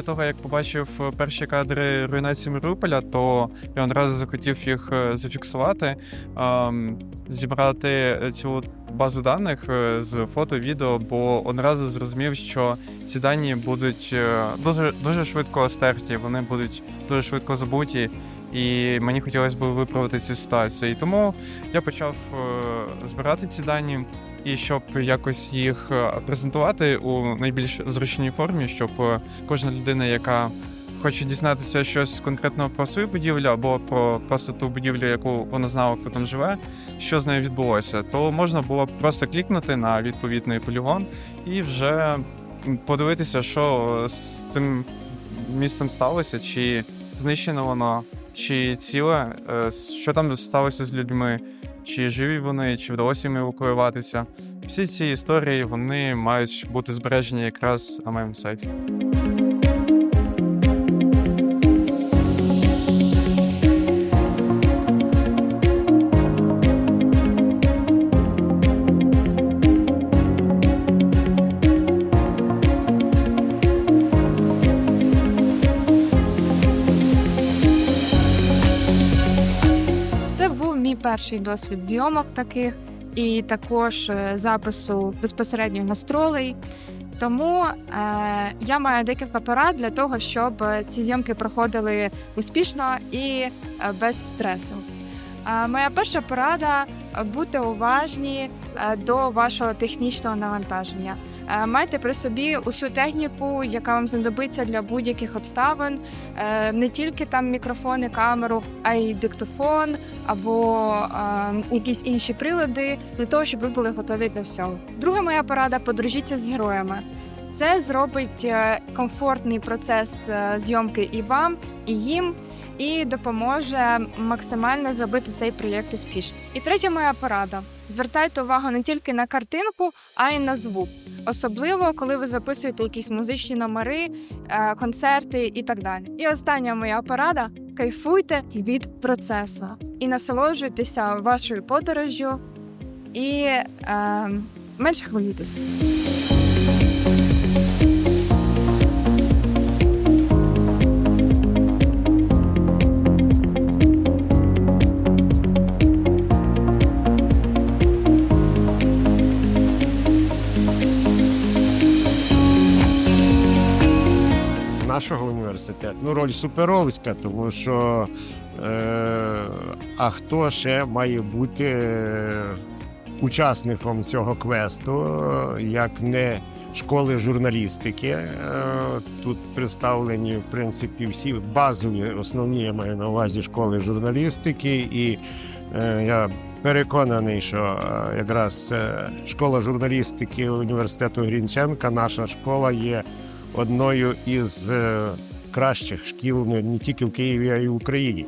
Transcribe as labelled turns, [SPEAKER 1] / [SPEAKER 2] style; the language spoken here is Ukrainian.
[SPEAKER 1] після того, як побачив перші кадри руйнації Маріуполя, то я одразу захотів їх е, зафіксувати, ем, зібрати цю базу даних е, з фото, відео, бо одразу зрозумів, що ці дані будуть е, дуже, дуже швидко стерті, вони будуть дуже швидко забуті. І мені хотілося б виправити цю ситуацію. І тому я почав е, збирати ці дані, і щоб якось їх е, презентувати у найбільш зручній формі, щоб е, кожна людина, яка хоче дізнатися щось конкретно про свою будівлю або про просто ту будівлю, яку вона знала, хто там живе, що з нею відбулося, то можна було просто клікнути на відповідний полігон і вже подивитися, що з цим місцем сталося, чи знищено воно, чи ціле, е, що там сталося з людьми, чи живі вони, чи вдалося їм евакуюватися. Всі ці історії вони мають бути збережені якраз на моєму сайті.
[SPEAKER 2] Перший досвід зйомок таких і також е, запису безпосередньо гастролей. Тому е, я маю декілька порад для того, щоб е, ці зйомки проходили успішно і е, без стресу. Е, моя перша порада бути уважні е, до вашого технічного навантаження. Е, майте при собі усю техніку, яка вам знадобиться для будь-яких обставин, не тільки там мікрофон і камеру, а й диктофон або якісь інші прилади для того, щоб ви були готові для всього. Друга моя порада подружіться з героями. Це зробить комфортний процес зйомки і вам, і їм, і допоможе максимально зробити цей проєкт успішним. І третя моя порада: звертайте увагу не тільки на картинку, а й на звук. Особливо, коли ви записуєте якісь музичні номери, е, концерти і так далі. І остання моя порада: кайфуйте від процесу і насолоджуйтеся вашою подорожю і е, менше хвилюйтеся.
[SPEAKER 3] Нашого університету. Ну, роль суперовська, тому що е, а хто ще має бути е, учасником цього квесту, як не школи журналістики. Е, тут представлені, в принципі, всі базові, основні я маю на увазі школи журналістики, і е, я переконаний, що е, якраз школа журналістики університету Грінченка, наша школа є одною із е, кращих шкіл не тільки в Києві, а й в Україні.